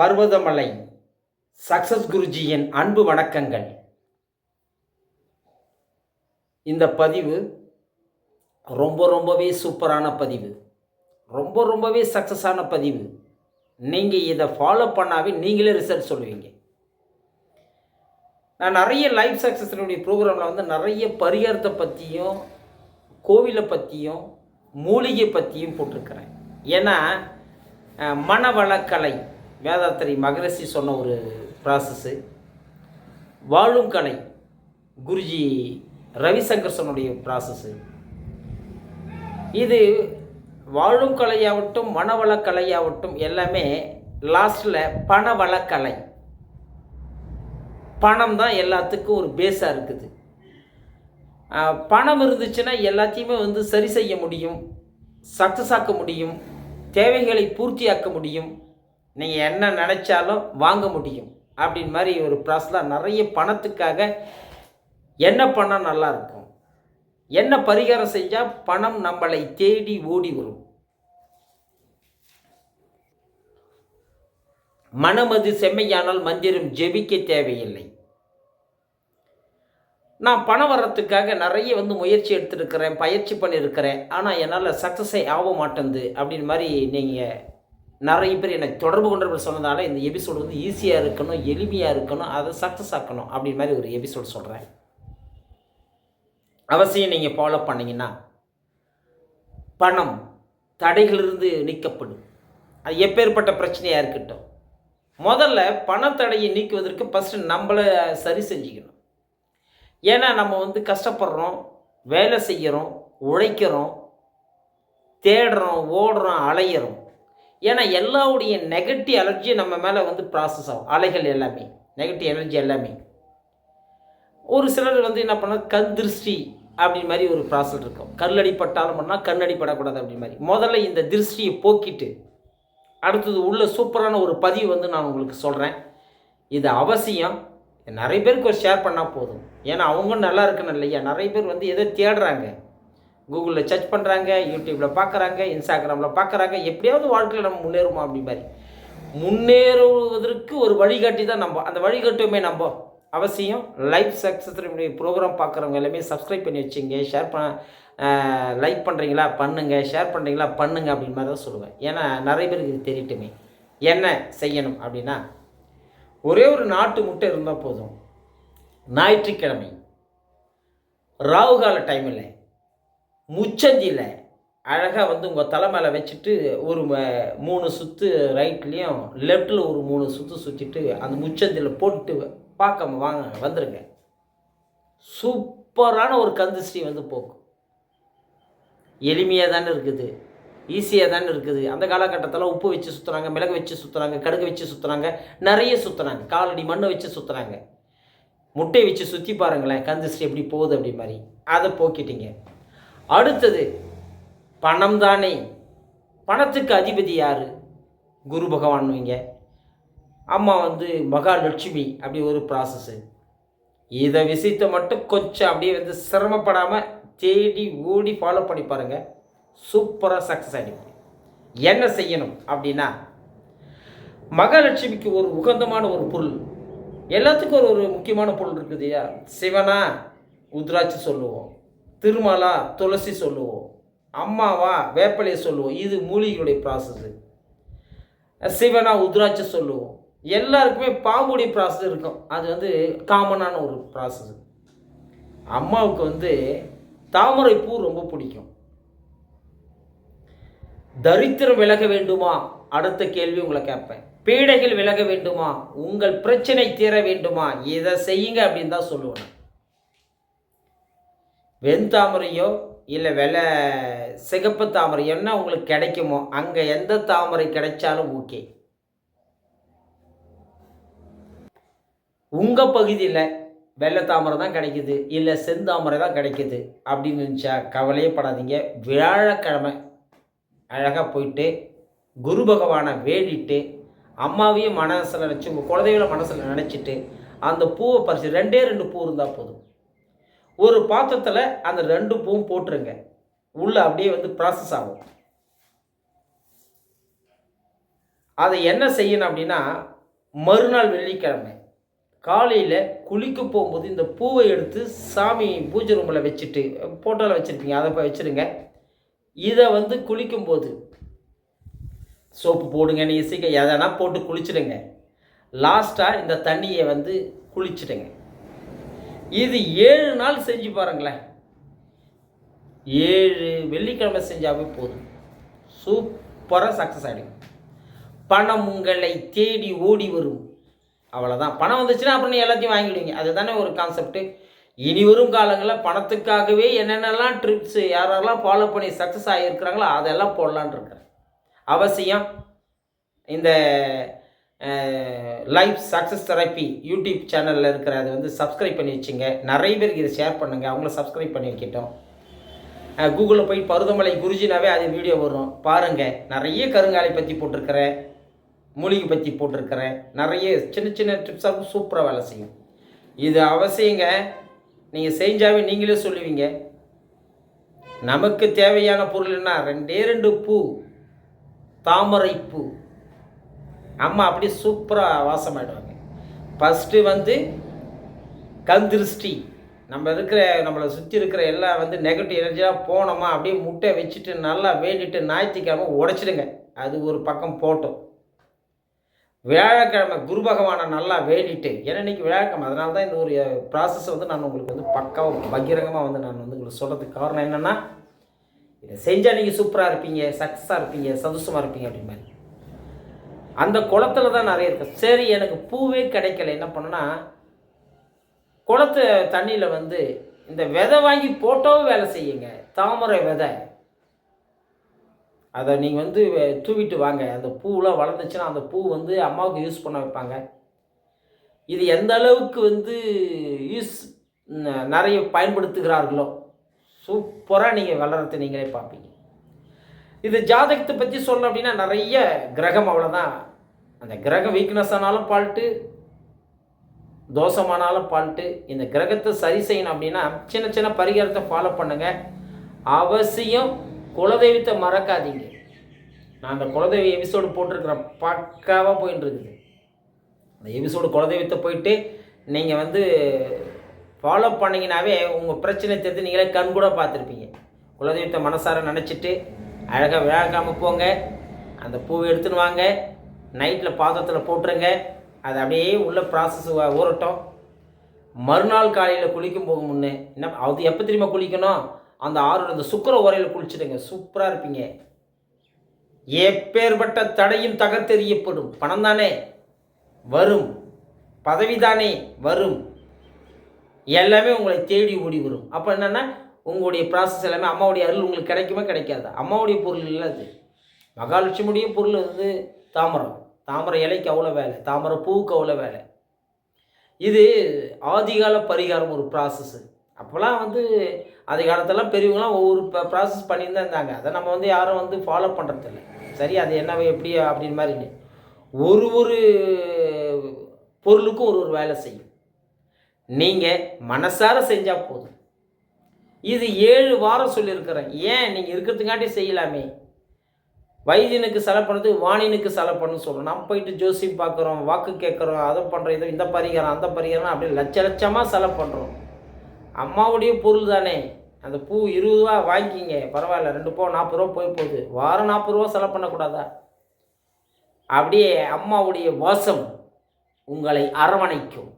Parvathamalai success குருஜியின் அன்பு வணக்கங்கள். இந்த பதிவு ரொம்ப ரொம்பவே சூப்பரான பதிவு. ரொம்ப ரொம்பவே சக்ஸஸான பதிவு. நீங்கள் இதை ஃபாலோ பண்ணாவே நீங்களே ரிசல்ட் சொல்லுவீங்க. நான் நிறைய லைஃப் சக்ஸஸ்னுடைய ப்ரோக்ராமில் வந்து நிறைய பரிகாரத்தை பற்றியும் கோவிலை பற்றியும் மூலிகை பற்றியும் போட்டிருக்கிறேன். ஏன்னா மனவளக்கலை வேதாத்திரி மகரிஷி சொன்ன ஒரு ப்ராசஸ்ஸு வாழும் கலை குருஜி ரவிசங்கர் சொன்னுடைய ப்ராசஸ்ஸு இது வாழும் கலையாகட்டும் மனவளக்கலையாகட்டும் எல்லாமே லாஸ்ட்டில் பணவளக்கலை பணம் தான் எல்லாத்துக்கும் ஒரு பேஸாக இருக்குது. பணம் இருந்துச்சுன்னா எல்லாத்தையுமே வந்து சரி செய்ய முடியும் சக்ஸஸ் ஆக்க முடியும் தேவைகளை பூர்த்தியாக்க முடியும். நீங்கள் என்ன நினச்சாலும் வாங்க முடியும் அப்படின்னு மாதிரி ஒரு ப்ராசஸில் நிறைய பணத்துக்காக என்ன பண்ணால் நல்லாயிருக்கும் என்ன பரிகாரம் செஞ்சால் பணம் நம்மளை தேடி ஓடி வரும்? மனமது செம்மையானால் மந்திரம் ஜெபிக்க தேவையில்லை. நான் பணம் வர்றதுக்காக நிறைய வந்து முயற்சி எடுத்துருக்கிறேன் பயிற்சி பண்ணியிருக்கிறேன் ஆனால் என்னால் சக்ஸஸே ஆக மாட்டேங்குது அப்படின்னு மாதிரி நீங்கள் நிறைய பேர் எனக்கு தொடர்பு கொண்டவர்கள் சொன்னதால இந்த எபிசோடு வந்து ஈஸியாக இருக்கணும் எளிமையாக இருக்கணும் அதை சக்ஸஸ் ஆக்கணும் அப்படின்னு மாதிரி ஒரு எபிசோடு சொல்கிறேன் அவசியம் நீங்கள் ஃபாலோ பண்ணிங்கன்னா பணம் தடைகளிலிருந்து நீக்கப்படும். அது எப்பேற்பட்ட பிரச்சனையாக இருக்கட்டும். முதல்ல பணத்தடையை நீக்குவதற்கு ஃபஸ்ட்டு நம்மளை சரி செஞ்சுக்கணும். ஏன்னா நம்ம வந்து கஷ்டப்படுறோம் வேலை செய்கிறோம் உழைக்கிறோம் தேடுறோம் ஓடுறோம் அலையிறோம். ஏன்னா எல்லாவுடைய நெகட்டிவ் எனர்ஜி நம்ம மேலே வந்து ப்ராசஸ் ஆகும். அலைகள் எல்லாமே நெகட்டிவ் எனர்ஜி எல்லாமே. ஒரு சிலர் வந்து என்ன பண்ணால் கண் திருஷ்டி அப்படி மாதிரி ஒரு ப்ராசஸ் இருக்கும். கல்லடி பட்டாலும் பண்ணால் கண்ணடி படக்கூடாது அப்படி மாதிரி. முதல்ல இந்த திருஷ்டியை போக்கிட்டு அடுத்தது உள்ள சூப்பரான ஒரு பதிவு வந்து நான் உங்களுக்கு சொல்கிறேன் இது அவசியம். நிறைய பேருக்கு ஒரு ஷேர் பண்ணால் போதும். ஏன்னா அவங்க நல்லா இருக்கணும் இல்லையா? நிறைய பேர் வந்து எதை தேடுறாங்க? கூகுளில் சர்ச் பண்ணுறாங்க யூடியூப்பில் பார்க்குறாங்க இன்ஸ்டாகிராமில் பார்க்குறாங்க எப்படியாவது வாழ்க்கையில் நம்ம முன்னேறுமா அப்படி மாதிரி. முன்னேறுவதற்கு ஒரு வழிகாட்டி தான் நம்ம. அந்த வழிகாட்டுமே நம்ம. அவசியம். லைஃப் சக்ஸஸ் ப்ரோக்ராம் பார்க்குறவங்க எல்லாமே சப்ஸ்கிரைப் பண்ணி வச்சுங்க. ஷேர் பண்ண லைக் பண்ணுறீங்களா பண்ணுங்கள் ஷேர் பண்ணுறீங்களா பண்ணுங்கள் அப்படின்னு மாதிரி தான் சொல்லுவேன். ஏன்னா நிறைய பேருக்கு இது தெரியட்டுமே. என்ன செய்யணும் அப்படின்னா ஒரே ஒரு நாட்டு முட்டை இருந்தால் போதும். ஞாயிற்றுக்கிழமை. ராவுகால டைமில் முச்சந்தியில் அழகாக வந்து உங்கள் தலை மேலே வச்சுட்டு ஒரு ம- மூணு சுற்று ரைட்லேயும் லெஃப்டில் ஒரு மூணு சுற்று சுற்றிட்டு அந்த முச்சந்தியில் போட்டு பார்க்க வாங்க வந்துடுங்க சூப்பரான ஒரு கந்துஸ்ரீ வந்து போக்கும் எளிமையாக தானே இருக்குது. ஈஸியாக தானே இருக்குது. அந்த காலகட்டத்தில் உப்பு வச்சு சுற்றுறாங்க மிளகு வச்சு சுற்றுறாங்க கடுகு வச்சு சுற்றுறாங்க நிறைய சுற்றுறாங்க காலடி மண்ணை வச்சு சுற்றுறாங்க முட்டையை வச்சு சுற்றி பாருங்களேன் கந்துஸ்ரீ எப்படி போகுது அப்படி மாதிரி. அதை போக்கிட்டீங்க. அடுத்தது பணம் தானே பணத்துக்கு அதிபதி யார்? குரு பகவான் வைங்க அம்மா வந்து மகாலட்சுமி அப்படி ஒரு ப்ராசஸ்ஸு இதை விஷயத்தை மட்டும் கொஞ்சம் அப்படியே வந்து சிரமப்படாமல் தேடி ஓடி ஃபாலோ பண்ணி பாருங்கள் சூப்பராக சக்ஸஸ் ஆகிடுங்க என்ன செய்யணும் அப்படின்னா மகாலட்சுமிக்கு ஒரு உகந்தமான ஒரு பொருள். எல்லாத்துக்கும் ஒரு ஒரு முக்கியமான பொருள் இருக்குது இல்லையா? சிவனா உத்ராட்சி சொல்லுவோம். திருமலா துளசி சொல்லுவோம். அம்மாவா வேப்பலையை சொல்லுவோம். இது மூலிகையுடைய ப்ராசஸ்ஸு சிவனா உத்ராட்சை சொல்லுவோம். எல்லாருக்குமே பாம்புடைய ப்ராசஸ் இருக்கும். அது வந்து காமனான ஒரு ப்ராசஸ் அம்மாவுக்கு வந்து தாமரை பூ ரொம்ப பிடிக்கும். தரித்திரம் விலக வேண்டுமா? அடுத்த கேள்வி உங்களை கேட்பேன். பீடைகள் விலக வேண்டுமா? உங்கள் பிரச்சனை தீர வேண்டுமா? இதை செய்யுங்க அப்படின்னு தான் சொல்லுவேன். வெண்தாமரையோ இல்லை வெள்ளை சிகப்பு தாமரை என்ன உங்களுக்கு கிடைக்குமோ அங்கே எந்த தாமரை கிடைச்சாலும் ஓகே. உங்கள் பகுதியில் வெள்ளை தாமரை தான் கிடைக்குது இல்லை செந்தாமரை தான் கிடைக்குது அப்படின்னு நினச்சா கவலையே படாதீங்க. வியாழக்கிழமை அழகாக போயிட்டு குரு பகவானை வேண்டிட்டு அம்மாவையும் மனசில் நினச்சி உங்கள் குலதெய்வ மனசில் நினச்சிட்டு அந்த பூவை பறித்து ரெண்டே ரெண்டு பூ இருந்தால் போதும். ஒரு பாத்திரத்தில் அந்த ரெண்டு பூவும் போட்டுருங்க. உள்ளே அப்படியே வந்து ப்ராசஸ் ஆகும். அதை என்ன செய்யணும் அப்படின்னா மறுநாள் வெள்ளிக்கிழமை காலையில் குளிக்க போகும்போது இந்த பூவை எடுத்து சாமி பூஜை ரூமில் வச்சுட்டு ஃபோட்டோவில் வச்சுருப்பீங்க அதை போய் வச்சுருங்க. இதை வந்து குளிக்கும்போது சோப்பு போடுங்க நீ சீக்கிரம் எதனா போட்டு குளிச்சிடுங்க. லாஸ்ட்டாக இந்த தண்ணியை வந்து குளிச்சிடுங்க. இது ஏழு நாள் செஞ்சு பாருங்களேன். ஏழு வெள்ளிக்கிழமை செஞ்சாவே போதும். சூப்பராக சக்ஸஸ் ஆகிடும் பணம் உங்களை தேடி ஓடி வரும். அவ்வளோதான் பணம் வந்துச்சுன்னா அப்புறம் நீ எல்லாத்தையும் வாங்கிடுவீங்க. அதுதானே ஒரு கான்செப்ட்டு இனி வரும் காலங்களில் பணத்துக்காகவே என்னென்னலாம் ட்ரிப்ஸு யாரெல்லாம் ஃபாலோ பண்ணி சக்ஸஸ் ஆகியிருக்கிறாங்களோ அதெல்லாம் போடலான் இருக்கிறேன். அவசியம். இந்த லைஃப் சக்ஸஸ் தெரப்பி யூடியூப் சேனலில் இருக்கிற அதை வந்து சப்ஸ்கிரைப் பண்ணி வச்சுங்க. நிறைய பேருக்கு இதை ஷேர் பண்ணுங்கள் அவங்கள சப்ஸ்கிரைப் பண்ணி வைக்கட்டும். கூகுளில் போய் பருதமலை குருஜினாவே அது வீடியோ வரும். பாருங்கள் நிறைய கருங்காலை பற்றி போட்டிருக்கிறேன். மூலிகை பற்றி போட்டிருக்கிறேன். நிறைய சின்ன சின்ன டிப்ஸாக சூப்பராக வேலை செய்யும். இது அவசியங்க. நீங்கள் செஞ்சாவே நீங்களே சொல்லுவீங்க. நமக்கு தேவையான பொருள்னா ரெண்டே ரெண்டு பூ. தாமரை பூ அம்மா அப்படியே சூப்பராக வாசமாயிடுவாங்க. ஃபஸ்ட்டு வந்து கந்திருஷ்டி நம்ம இருக்கிற நம்மளை சுற்றி இருக்கிற எல்லாம் வந்து நெகட்டிவ் எனர்ஜியாக போனோமா அப்படியே முட்டை வச்சுட்டு நல்லா வேண்டிட்டு ஞாயிற்றுக்கிழமை உடைச்சிடுங்க. அது ஒரு பக்கம் போட்டோம். வியாழக்கிழமை குரு பகவானை நல்லா வேண்டிட்டு ஏன்னா இன்றைக்கி வியாழக்கிழமை அதனால தான் இந்த ஒரு ப்ராசஸ் வந்து நான் உங்களுக்கு வந்து பக்காவும் பகிரங்கமாக வந்து நான் வந்து உங்களுக்கு சொல்கிறதுக்கு காரணம் என்னென்னா இதை செஞ்சால் நீங்கள் சூப்பராக இருப்பீங்க சக்ஸஸாக இருப்பீங்க சந்தோஷமாக இருப்பீங்க அப்படின்னு மாதிரி அந்த குளத்துல தான் நிறைய இருக்கு. சரி எனக்கு பூவே கிடைக்கல. என்ன பண்ணேன்னா குளத்து தண்ணியில் வந்து இந்த விதை வாங்கி போட்டோவும் வேலை செய்யுங்க. தாமரை விதை. அதை நீங்கள் வந்து தூவிட்டு வாங்க. அந்த பூவெலாம் வளர்ந்துச்சுன்னா அந்த பூ வந்து அம்மாவுக்கு யூஸ் பண்ண வைப்பாங்க. இது எந்த அளவுக்கு வந்து யூஸ் நிறைய பயன்படுத்துகிறார்களோ. சூப்பராக நீங்கள் வளர்றதை நீங்களே பார்ப்பீங்க. இது ஜாதகத்தை பற்றி சொல்லணும் அப்படின்னா நிறைய கிரகம் அவ்வளோதான் அந்த கிரகம் வீக்னஸ் ஆனாலும் பால்ட்டு தோஷமானாலும் பால்ட்டு இந்த கிரகத்தை சரி செய்யணும் அப்படின்னா சின்ன சின்ன பரிகாரத்தை ஃபாலோ பண்ணுங்கள் அவசியம் குலதெய்வத்தை மறக்காதீங்க. நான் அந்த குலதெய்வ எபிசோடு போட்டிருக்கிறேன் பக்காவாக போயின்னு இருக்குது. அந்த எபிசோடு குலதெய்வத்தை போயிட்டு நீங்கள் வந்து ஃபாலோ பண்ணீங்கன்னாவே உங்கள் பிரச்சனை தெரிஞ்சு நீங்களே கண் கூட பார்த்துருப்பீங்க. குலதெய்வத்தை மனசார நினச்சிட்டு அழகாக விழாக்காம போங்க. அந்த பூவை எடுத்துன்னு வாங்க. நைட்டில் பாத்திரத்தில் போட்டுருங்க. அது அப்படியே உள்ள ப்ராசஸ் ஊறட்டும். மறுநாள் காலையில் குளிக்கும் போக முன்னே என்ன அது எப்போ தெரியுமா குளிக்கணும்? அந்த ஆறு அந்த சுக்கர உரையில் குளிச்சுடுங்க. சூப்பராக இருப்பீங்க. எப்பேற்பட்ட தடையும் தகர்த்தெறியப்படும். பணம் தானே? வரும். பதவி தானே? வரும். எல்லாமே உங்களை தேடி ஓடி வரும். அப்போ என்னென்னா உங்களுடைய ப்ராசஸ் எல்லாமே அம்மாவுடைய அருள் உங்களுக்கு கிடைக்குமே கிடைக்காது? அம்மாவுடைய பொருள் இல்லை அது. மகாலட்சுமியுடைய பொருள் வந்து தாமரம் தாமரை இலைக்கு அவ்வளோ வேலை. தாமரை பூவுக்கு அவ்வளோ வேலை. இது ஆதிகால பரிகாரம் ஒரு ப்ராசஸ்ஸு அப்போல்லாம் வந்து அந்த காலத்தெல்லாம் பெரியவங்களாம் ஒவ்வொரு ப்ராசஸ் பண்ணிட்டு தான் இருந்தாங்க. அதை நம்ம வந்து யாரும் வந்து ஃபாலோ பண்ணுறதில்ல சரி அது என்ன எப்படி அப்படின்னு மாதிரி ஒரு ஒரு பொருளுக்கும் ஒரு ஒரு வேலை செய்யும். நீங்கள் மனசார செஞ்சால் போதும். இது ஏழு வாரம் சொல்லியிருக்கிறேன். ஏன்? நீங்கள் இருக்கிறதுக்காட்டி செய்யலாமே. வைத்தியனுக்கு செலவு பண்ணுறது வாணினுக்கு செலவு பண்ணு சொல்கிறோம் நம்ம போயிட்டு ஜோசியம் பார்க்குறோம் வாக்கு கேட்குறோம் அதை பண்ணுறோம் இதை இந்த பரிகாரம் அந்த பரிகாரம் அப்படி லட்ச லட்சமாக செலவு பண்ணுறோம் அம்மாவுடைய பொருள் தானே. அந்த பூ இருபது ரூபா வாங்கிக்கிங்க. பரவாயில்ல ரெண்டு பூ நாற்பது ரூபா போய் போகுது. வாரம் நாற்பது ரூபா செலவு பண்ணக்கூடாதா? அப்படியே அம்மாவுடைய வாசம் உங்களை அரவணைக்கும்.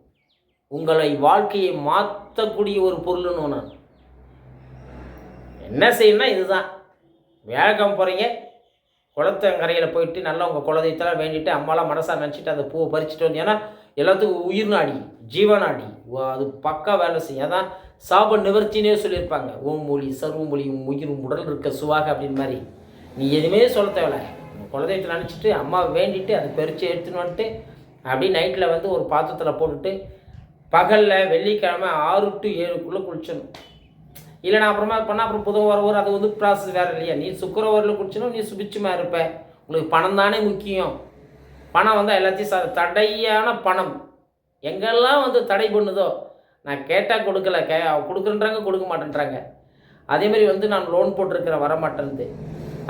உங்களை வாழ்க்கையை மாற்றக்கூடிய ஒரு பொருள்னு நான் என்ன செய்யணும்னா இதுதான். வேகம் போகிறீங்க குளத்தங்கரையில் போயிட்டு நல்லா உங்கள் குலதெய்வத்தெல்லாம் வேண்டிட்டு அம்மாலாம் மனசாக நினச்சிட்டு அந்த பூவை பறிச்சுட்டு வந்து ஏன்னா எல்லாத்துக்கும் உயிர் நாடி ஜீவநாடி அது பக்கா வேலை செய்யும். அதான் சாப நிவர்த்தினே சொல்லியிருப்பாங்க. ஓம் மொழி சர்வ மொழி உயிர் உடல் இருக்க சுவாக அப்படின்னு மாதிரி. நீ எதுவுமே சொல்ல தேவையில்ல. உங்கள் குலதெய்வத்தை நினச்சிட்டு அம்மா வேண்டிட்டு அதை பறித்து எடுத்துன்னு வந்துட்டு அப்படியே நைட்டில் வந்து ஒரு பாத்திரத்தில் போட்டுட்டு பகலில் வெள்ளிக்கிழமை ஆறு டு ஏழுக்குள்ளே குளிச்சணும் இல்லை நான் அப்புறமா பண்ணால் அப்புறம் புதன் வர அது வந்து ப்ராசஸ் வேறு இல்லையா. நீ சுக்கரவரில் குடிச்சனும் நீ சுபிச்சமாக இருப்ப. உங்களுக்கு பணம் தானே முக்கியம். பணம் வந்தால் எல்லாத்தையும் ச தடையான பணம். எங்கெல்லாம் வந்து தடை பண்ணுதோ நான் கேட்டால் கொடுக்கல. கே கொடுக்குறன்றாங்க கொடுக்க மாட்டேன்றாங்க. அதேமாரி வந்து நான் லோன் போட்டிருக்கிறேன் வர மாட்டேன்து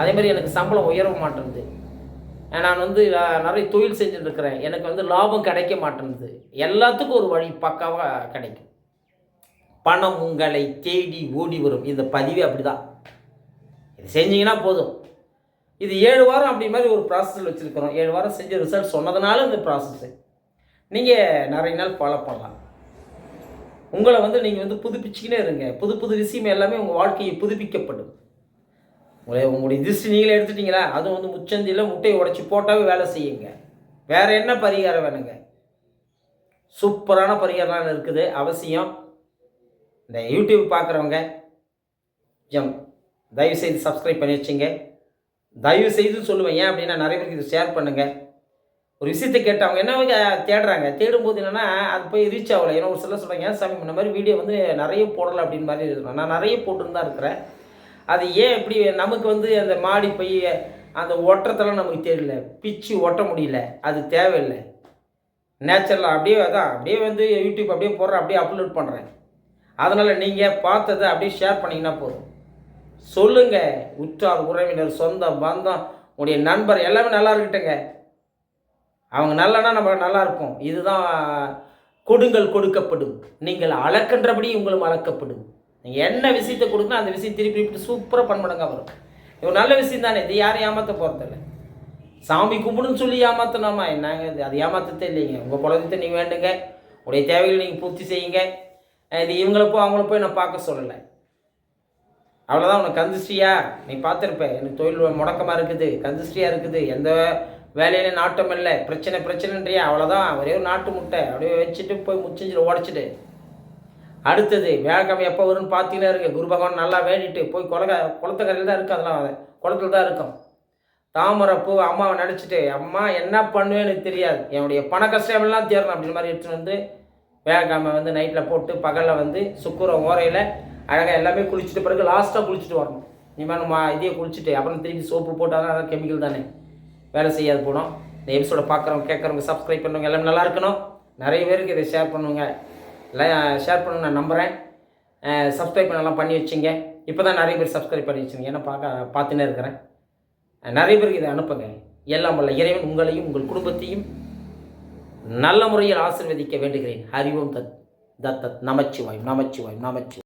அதேமாரி எனக்கு சம்பளம் உயர மாட்டேன்து நான் வந்து நிறைய தொழில் செஞ்சுட்டு இருக்கிறேன். எனக்கு வந்து லாபம் கிடைக்க மாட்டேன்து எல்லாத்துக்கும் ஒரு வழி பக்காவாக கிடைக்கும். பணம் உங்களை தேடி ஓடி வரும். இந்த பதிவே அப்படிதான். இது செஞ்சீங்கன்னா போதும். இது ஏழு வாரம் அப்படி மாதிரி ஒரு ப்ராசஸில் வச்சுருக்கிறோம். ஏழு வாரம் செஞ்ச ரிசல்ட் சொன்னதுனால இந்த ப்ராசஸ்ஸு நீங்கள் நிறைய நாள் ஃபாலோ பண்ணலாம். உங்களை வந்து நீங்கள் வந்து புதுப்பிச்சுக்கினே இருங்க. புது புது விஷயம் எல்லாமே உங்கள் வாழ்க்கையை புதுப்பிக்கப்படும். உங்களை உங்களுடைய திருஷ்டி நீங்களே எடுத்துட்டீங்களா? அதுவும் வந்து முச்சந்தியில் முட்டையை உடைச்சி போட்டாவே வேலை செய்யுங்க. வேறு என்ன பரிகாரம் வேணுங்க? சூப்பரான பரிகாரம் இருக்குது. அவசியம். இந்த யூடியூப் பார்க்குறவங்க எம் தயவு செய்து சப்ஸ்கிரைப் பண்ணி வச்சுங்க. தயவு செய்து சொல்லுவேன். ஏன் அப்படின்னா நிறைய பேருக்கு இது ஷேர் பண்ணுங்கள் ஒரு விஷயத்தை கேட்டு அவங்க என்ன தேடுறாங்க? தேடும்போது என்னென்னா அது போய் ரீச் ஆகலை. ஏன்னா ஒரு சில சொல்கிறாங்க ஏன் சாமி இந்த மாதிரி வீடியோ வந்து நிறைய போடலை அப்படின்னு மாதிரி இருக்கணும் நான் நிறைய போட்டுன்னு தான் இருக்கிறேன். அது ஏன் இப்படி நமக்கு வந்து அந்த மாடி போய் அந்த ஒட்டுறதெல்லாம் நமக்கு தெரியல. பிச்சு ஒட்ட முடியல. அது தேவையில்லை. நேச்சுரலாக அப்படியே அதான் அப்படியே வந்து யூடியூப் அப்படியே போடுறேன் அப்படியே அப்லோட் பண்ணுறேன் அதனால் நீங்கள் பார்த்ததை அப்படியே ஷேர் பண்ணிங்கன்னா போதும். சொல்லுங்கள் உற்றார் உறவினர் சொந்தம் பந்தம் உன்னுடைய நண்பர் எல்லாமே நல்லா இருக்கட்டுங்க அவங்க நல்லனா நம்ம நல்லா இருப்போம். இதுதான் கொடுங்கள் கொடுக்கப்படும். நீங்கள் அளக்கின்றபடி உங்களும் அளக்கப்படும். நீங்கள் என்ன விஷயத்தை கொடுக்கணும் அந்த விஷயம் திருப்பி இப்படி சூப்பராக பண்படுங்க வரும். இவன் நல்ல விஷயம் தானே இது யாரும் ஏமாற்ற போகிறதில்ல சாமி கும்பிடுன்னு சொல்லி ஏமாத்தணுமா? என்னங்க அது ஏமாத்தத்தே இல்லைங்க. உங்கள் குழந்தைத்த நீங்கள் வேண்டுங்க. உடைய தேவைகளை நீங்கள் பூர்த்தி செய்யுங்க. இது இவங்களை போய் அவங்கள போய் நான் பார்க்க சொல்லலை. அவ்வளோதான் உனக்கு கந்திஷ்டியா? நீ பார்த்துருப்ப. எனக்கு தொழில் முடக்கமாக இருக்குது. கந்திஷ்டியாக இருக்குது. எந்த வேலையில நாட்டம் இல்லை. பிரச்சனை பிரச்சனைன்றியா? அவ்வளோதான் ஒரே ஒரு நாட்டு முட்டை. அப்படியே வச்சுட்டு போய் முச்சிஞ்சில் உடச்சிட்டு அடுத்தது வேலைக்கிழமை எப்போ வரும்னு பார்த்தீங்கன்னா இருக்கு குரு பகவான் நல்லா வேண்டிட்டு போய் குலக குளத்துக்கரையில் தான் இருக்கும் அதெல்லாம் குளத்துல தான் இருக்கும் தாமரை பூ அம்மாவை நினச்சிட்டு அம்மா என்ன பண்ணுவேன்னு எனக்கு தெரியாது. என்னுடைய பண கஷ்டம் எல்லாம் தேரணும் அப்படின்ற மாதிரி எடுத்துகிட்டு வந்து வேலைக்கிழமை வந்து நைட்டில் போட்டு பகலில் வந்து சுக்குற ஓரையில் அழகாக எல்லாமே குளிச்சுட்டு பிறகு லாஸ்ட்டாக குளிச்சுட்டு வரணும். இனிமேல் மா இதையே குளிச்சுட்டு அப்புறம் திருப்பி சோப்பு போட்டால் தான் கெமிக்கல் தானே. வேலை செய்யாது போனோம் இந்த எபிசோட பார்க்குறவங்க கேட்குறவங்க சப்ஸ்கிரைப் பண்ணுறவங்க எல்லாமே நல்லா இருக்கணும். நிறைய பேருக்கு இதை ஷேர் பண்ணுங்க. எல்லாம் ஷேர் பண்ணுங்க நான் நம்புகிறேன் சப்ஸ்கிரைப் பண்ணலாம் பண்ணி வச்சிங்க. இப்போ தான் நிறைய பேர் சப்ஸ்கிரைப் பண்ணி வச்சுங்க ஏன்னா பார்க்க பார்த்துன்னே இருக்கிறேன். நிறைய பேருக்கு இதை அனுப்புங்க. எல்லாம் வல்ல இறைவன் உங்களையும் உங்கள் குடும்பத்தையும் நல்ல முறையில் ஆசிர்வதிக்க வேண்டுகிறேன். ஹரிவோம் தத் தத் தத் நமச்சிவாய் நமச்சிவாய் நமச்சிவாய்